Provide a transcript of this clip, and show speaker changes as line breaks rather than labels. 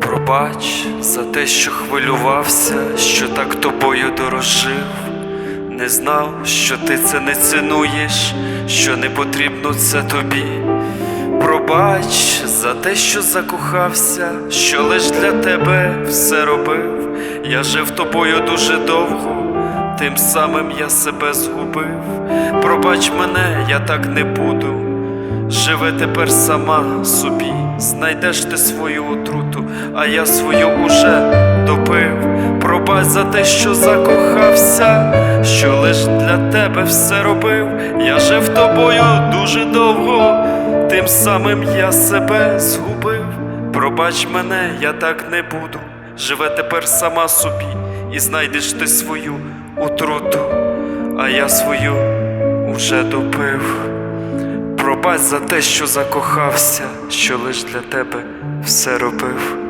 Пробач за те, що хвилювався, що так тобою дорожив, не знав, що ти це не цінуєш, що не потрібно це тобі. Пробач за те, що закохався, що лиш для тебе все робив. Я жив тобою дуже довго, тим самим я себе згубив. Пробач мене, я так не буду. Живе тепер сама собі, знайдеш ти свою отруту, а я свою уже допив. Пробач за те, що закохався, що лиш для тебе все робив. Я жив тобою дуже довго, тим самим я себе згубив. Пробач мене, я так не буду. Живе тепер сама собі, і знайдеш ти свою отруту, а я свою уже допив. Пробач за те, що закохався, що лиш для тебе все робив.